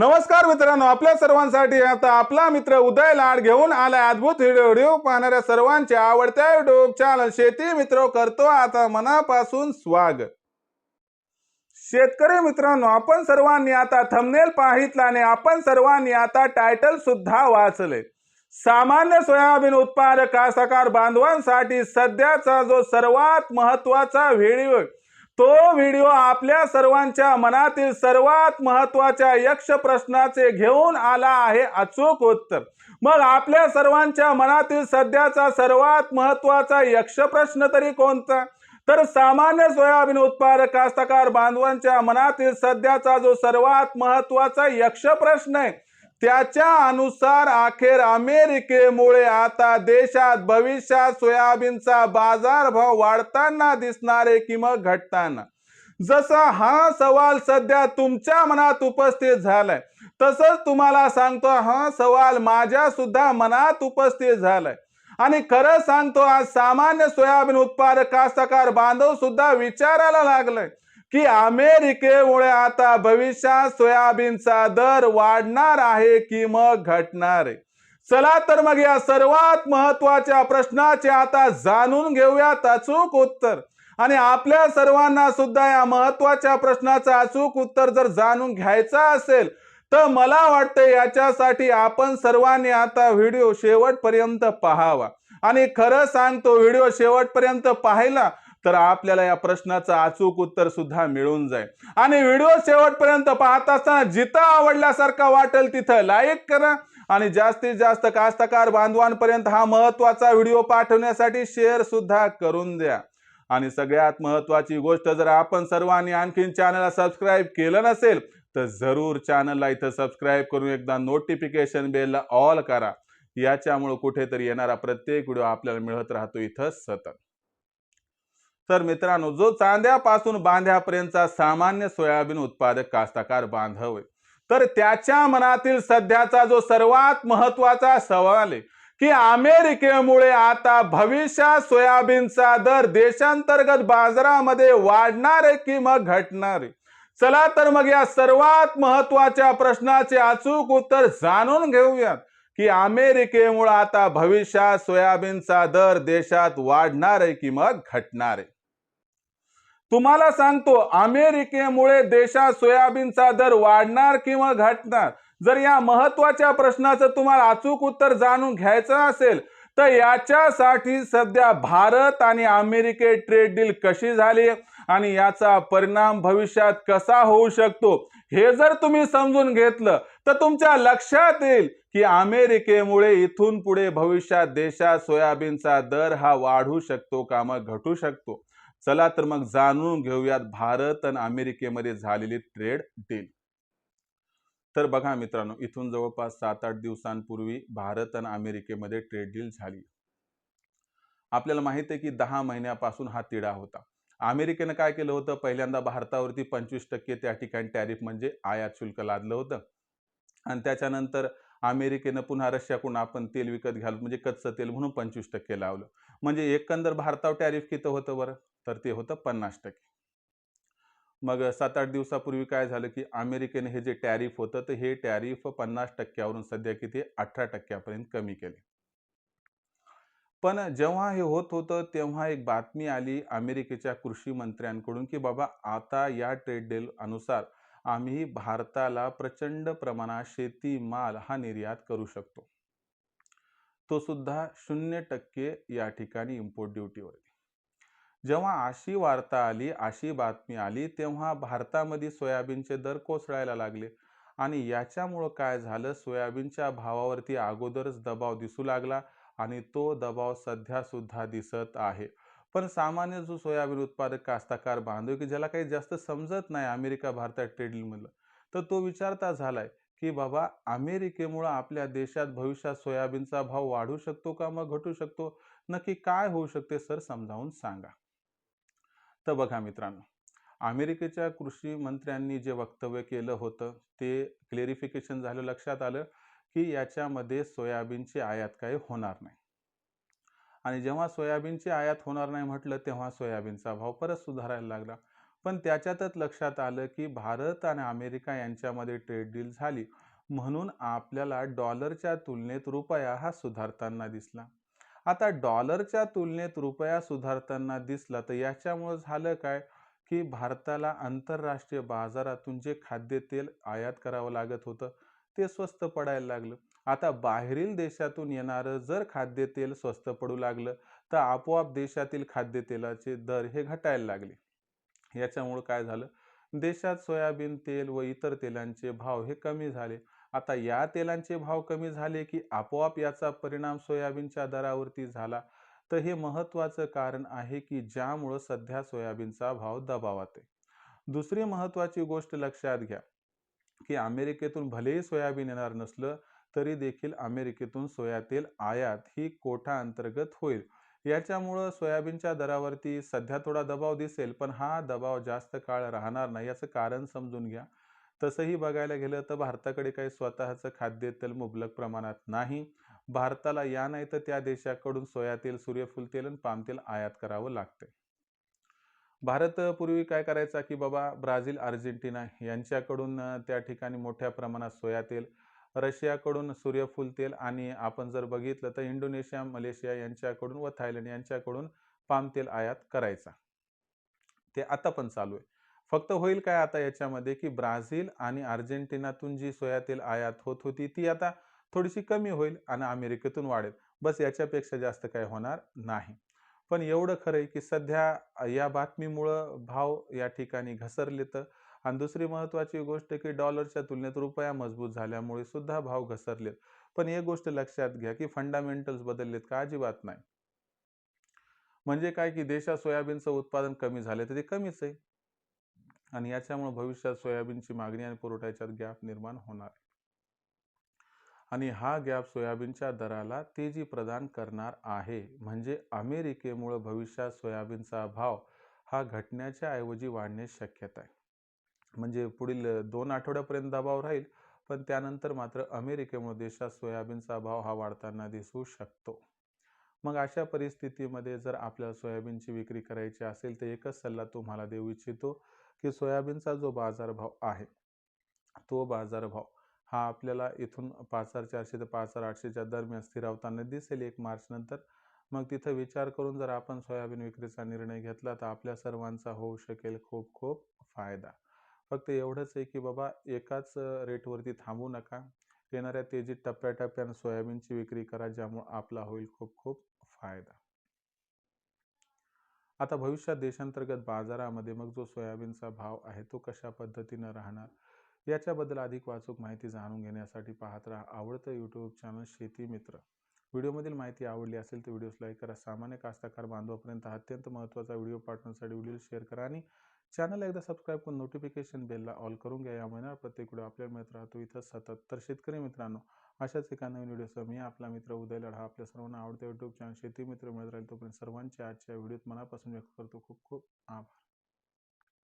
नमस्कार मित्रांनो आपल्या सर्वांसाठी आता आपला मित्र उदय लाड घेऊन आलाय अद्भुत व्हिडिओ पाहणाऱ्या सर्वांच्या आवडत्या युट्यूब चॅनल शेती मित्र करतो आता मनापासून स्वागत शेतकरी मित्रांनो आपण सर्वांनी आता थंबनेल पाहितल्याने आपण सर्वांनी आता टायटल सुद्धा वाचले. सामान्य सोयाबीन उत्पादक कास्तकार बांधवांसाठी सध्याचा जो सर्वात महत्त्वाचा व्हिडिओ आहे, तो व्हिडिओ आपल्या सर्वांच्या मनातील सर्वात महत्त्वाच्या यक्ष प्रश्नाचे घेऊन आला आहे अचूक उत्तर. मग आपल्या सर्वांच्या मनातील सध्याचा सर्वात महत्त्वाचा यक्ष प्रश्न तरी कोणता? तर सामान्य सोयाबीन उत्पादक कास्तकार बांधवांच्या मनातील सध्याचा जो सर्वात महत्त्वाचा यक्ष प्रश्न आहे त्याच्या अनुसार अखेर अमेरिकेमुळे आता देशात भविष्यात सोयाबीनचा बाजारभाव वाढताना दिसणारे की मग घटताना. जसा हा सवाल सध्या तुमच्या मनात उपस्थित झालाय तसंच तुम्हाला सांगतो हा सवाल माझ्या सुद्धा मनात उपस्थित झालाय. आणि खरं सांगतो आज सामान्य सोयाबीन उत्पादक कास्तकार बांधव सुद्धा विचारायला लागलाय की अमेरिकेमुळे आता भविष्यात सोयाबीनचा दर वाढणार आहे की मग घटणार आहे? चला तर मग या सर्वात महत्त्वाच्या प्रश्नाचे आता जाणून घेऊयात अचूक उत्तर. आणि आपल्या सर्वांना सुद्धा या महत्त्वाच्या प्रश्नाचं अचूक उत्तर जर जाणून घ्यायचं असेल तर मला वाटतं याच्यासाठी आपण सर्वांनी आता व्हिडिओ शेवटपर्यंत पाहावा. आणि खरं सांगतो व्हिडिओ शेवटपर्यंत पाहिला तर आपल्याला या प्रश्नाचं अचूक उत्तर सुद्धा मिळून जाईल. आणि व्हिडिओ शेवटपर्यंत पाहत असताना जिथं आवडल्यासारखा वाटेल तिथं लाईक करा. आणि जास्तीत जास्त कास्तकार बांधवांपर्यंत हा महत्त्वाचा व्हिडिओ पाठवण्यासाठी शेअर सुद्धा करून द्या. आणि सगळ्यात महत्वाची गोष्ट जर आपण सर्वांनी आणखीन चॅनलला सबस्क्राईब केलं नसेल तर जरूर चॅनलला इथं सबस्क्राईब करून एकदा नोटिफिकेशन बेलला ऑल करा. याच्यामुळे कुठेतरी येणारा प्रत्येक व्हिडिओ आपल्याला मिळत राहतो इथं सतत. तर मित्रांनो जो चांद्यापासून बांध्यापर्यंतचा सामान्य सोयाबीन उत्पादक कास्तकार बांधव आहे तर त्याच्या मनातील सध्याचा जो सर्वात महत्त्वाचा सवाल आहे की अमेरिकेमुळे आता भविष्यात सोयाबीनचा दर देशांतर्गत बाजारामध्ये वाढणार आहे की मग घटणार आहे? चला तर मग या सर्वात महत्त्वाच्या प्रश्नाचे अचूक उत्तर जाणून घेऊयात की अमेरिकेमुळे आता भविष्यात सोयाबीनचा दर देशात वाढणार आहे की मग घटणार आहे? तुम्हाला सांगतो अमेरिकेमुळे देशात सोयाबीनचा दर वाढणार किंवा घटणार? जर या महत्त्वाच्या प्रश्नाचं तुम्हाला अचूक उत्तर जाणून घ्यायचं असेल तर याच्यासाठी सध्या भारत आणि अमेरिके ट्रेड डील कशी झाली आणि याचा परिणाम भविष्यात कसा होऊ शकतो? हे जर तुम्ही समजून घेतलं तर तुमच्या लक्षात येईल की अमेरिकेमुळे इथून पुढे भविष्यात देशात सोयाबीनचा दर हा वाढू शकतो का मग घटू शकतो? चला तर मग जाणून घेऊयात भारत आणि अमेरिकेमध्ये झालेली ट्रेड डील तर बघा मित्रांनो इथून जवळपास सात आठ दिवसांपूर्वी भारत आणि अमेरिकेमध्ये ट्रेड डील झाली. आपल्याला माहीत आहे की दहा महिन्यापासून हा तिढा होता. अमेरिकेनं काय केलं होतं? पहिल्यांदा भारतावरती पंचवीस टक्के त्या ठिकाणी टॅरिफ म्हणजे आयात शुल्क लादलं होतं. आणि त्याच्यानंतर अमेरिकेनं पुन्हा रशियाकडून आपण तेल विकत घ्याल म्हणजे कच्चं तेल म्हणून पंचवीस टक्के लावलं. म्हणजे एकंदर भारतावर टॅरिफ किती होतं बरं? तर ते होतं पन्नास टक्के. मग सात आठ दिवसापूर्वी काय झालं की अमेरिकेने हे जे टॅरिफ होतं तर हे टॅरिफ पन्नास टक्क्यावरून सध्या किती अठरा टक्क्यापर्यंत कमी केले. पण जेव्हा हे होत होतं तेव्हा एक बातमी आली अमेरिकेच्या कृषी मंत्र्यांकडून की बाबा आता या ट्रेड डील अनुसार आम्ही भारताला प्रचंड प्रमाणात शेती माल हा निर्यात करू शकतो. तो सुद्धा शून्य टक्के या ठिकाणी इम्पोर्ट ड्युटीवर जेव्हा अशी वार्ता आली अशी बातमी आली तेव्हा भारतामध्ये सोयाबीनचे दर कोसळायला लागले. आणि याच्यामुळं काय झालं? सोयाबीनच्या भावावरती अगोदरच दबाव दिसू लागला आणि तो दबाव सध्यासुद्धा दिसत आहे. पण सामान्य जो सोयाबीन उत्पादक कास्तकार बांधव की ज्याला काही जास्त समजत नाही अमेरिका भारतात ट्रेड डीलमधलं तर तो विचारता झालाय की बाबा अमेरिकेमुळं आपल्या देशात भविष्यात सोयाबीनचा भाव वाढू शकतो का? मग घटू शकतो. नक्की काय होऊ शकते? सर समजावून सांगा. तर बघा मित्रांनो अमेरिकेच्या कृषी मंत्र्यांनी जे वक्तव्य केलं होतं ते क्लेरिफिकेशन झालं लक्षात आलं की याच्यामध्ये सोयाबीनची आयात काही होणार नाही. आणि जेव्हा सोयाबीनची आयात होणार नाही म्हटलं तेव्हा सोयाबीनचा भाव परत सुधारायला लागला. पण त्याच्यातच लक्षात आलं की भारत आणि अमेरिका यांच्यामध्ये ट्रेड डील झाली म्हणून आपल्याला डॉलरच्या तुलनेत रुपया हा सुधारताना दिसला. आता डॉलरच्या तुलनेत रुपया सुधारताना दिसला तर याच्यामुळं झालं काय? की भारताला आंतरराष्ट्रीय बाजारातून जे खाद्यतेल आयात करावं लागत होतं ते स्वस्त पडायला लागलं. आता बाहेरील देशातून येणारं जर खाद्यतेल स्वस्त पडू लागलं तर आपोआप देशातील खाद्यतेलाचे दर हे घटायला लागले. याच्यामुळं काय झालं? देशात सोयाबीन तेल व इतर तेलांचे भाव हे कमी झाले. आता या तेलांचे भाव कमी झाले की आपोआप याचा परिणाम सोयाबीनच्या दरावरती झाला. तर हे महत्त्वाचं कारण आहे की ज्यामुळं सध्या सोयाबीनचा भाव दबावात आहे. दुसरी महत्त्वाची गोष्ट लक्षात घ्या की अमेरिकेतून भलेही सोयाबीन येणार नसलं तरी देखील अमेरिकेतून सोया तेल आयात ही कोठा अंतर्गत होईल? याच्यामुळं सोयाबीनच्या दरावरती सध्या थोडा दबाव दिसेल पण हा दबाव जास्त काळ राहणार नाही याचं कारण समजून घ्या. तसंही बघायला गेलं तर भारताकडे काही स्वतःचं खाद्यतेल मुबलक प्रमाणात नाही. भारताला या नाही तर त्या देशाकडून सोया तेल सूर्यफूल तेल आणि पाम तेल आयात करावं लागते भारत पूर्वी काय करायचा की बाबा ब्राझील अर्जेंटिना यांच्याकडून त्या ठिकाणी मोठ्या प्रमाणात सोया तेल रशियाकडून सूर्यफूल तेल आणि आपण जर बघितलं तर इंडोनेशिया मलेशिया यांच्याकडून व थायलंड यांच्याकडून पाम तेल आयात करायचा. ते आता पण चालू आहे. फक्त होईल काय आता याच्यामध्ये की ब्राझील आणि अर्जेंटिनातून जी सोया तेल आयात होत होती ती आता थोडीशी कमी होईल आणि अमेरिकेतून वाढेल. बस याच्यापेक्षा जास्त काय होणार नाही. पण एवढं खरं आहे की सध्या या बातमीमुळं भाव या ठिकाणी घसरलेत. आणि दुसरी महत्त्वाची गोष्ट की डॉलरच्या तुलनेत रुपया मजबूत झाल्यामुळे सुद्धा भाव घसरलेत. पण एक गोष्ट लक्षात घ्या की फंडामेंटल्स बदललेत का अजिबात नाही. म्हणजे काय की देशात सोयाबीनचं उत्पादन कमी झालं तर ते कमीच आहे. आणि याच्यामुळे भविष्यात सोयाबीनची मागणी आणि पुरवठ्याच्यात गॅप निर्माण होणार. आहे आणि हा गॅप सोयाबीनच्या दराला तेजी प्रदान करणार आहे. म्हणजे अमेरिकेमुळं भविष्यात सोयाबीनचा भाव हा घटण्याच्या ऐवजी वाढण्याची शक्यता आहे. म्हणजे पुढील दोन आठवड्यापर्यंत दबाव राहील पण त्यानंतर मात्र अमेरिकेमुळे देशात सोयाबीनचा भाव हा वाढताना दिसू शकतो. मग अशा परिस्थितीमध्ये जर आपल्याला सोयाबीनची विक्री करायची असेल तर एकच सल्ला तुम्हाला देऊ इच्छितो की सोयाबीनचा जो बाजारभाव आहे तो बाजारभाव हा आपल्याला इथून पाच हजार चारशे ते पाच हजार आठशेच्या दरम्यान स्थिरावताना दिसेल एक मार्चनंतर मग तिथं विचार करून जर आपण सोयाबीन विक्रीचा निर्णय घेतला तर आपल्या सर्वांचा होऊ शकेल खूप खूप फायदा. फक्त एवढंच आहे की बाबा एकाच रेटवरती थांबू नका. येणाऱ्या तेजीत टप्प्याटप्प्यानं सोयाबीनची विक्री करा ज्यामुळे आपला होईल खूप खूप फायदा. आता भविष्यात देशांतर्गत बाजारामध्ये मग जो सोयाबीनचा भाव आहे तो कशा पद्धतीनं राहणार? याच्याबद्दल अधिक वाचूक माहिती जाणून घेण्यासाठी पाहत राहा आवडतं यूट्यूब चॅनल शेती मित्र. व्हिडिओमधील माहिती आवडली असेल तर व्हिडिओस लाईक करा. सामान्य कास्तकार बांधवापर्यंत अत्यंत महत्त्वाचा व्हिडिओ पाठवण्यासाठी व्हिडिओ शेअर करा आणि चॅनल एकदा सबस्क्राईब करून नोटिफिकेशन बेलला ऑल करून घ्या. या महिन्यावर प्रत्येक व्हिडिओ आपल्याला मिळत राहतो. इथं सतत तर शेतकरी मित्रांनो अशाच एका नवीन व्हिडिओसह मी आपला मित्र उदय लढा आपल्या सर्वांना आवडते यूट्यूब चॅनल शेती मित्र मिळत राहील तोपर्यंत सर्वांच्या आजच्या व्हिडिओत मनापासून व्यक्त करतो. खूप खूप आभार.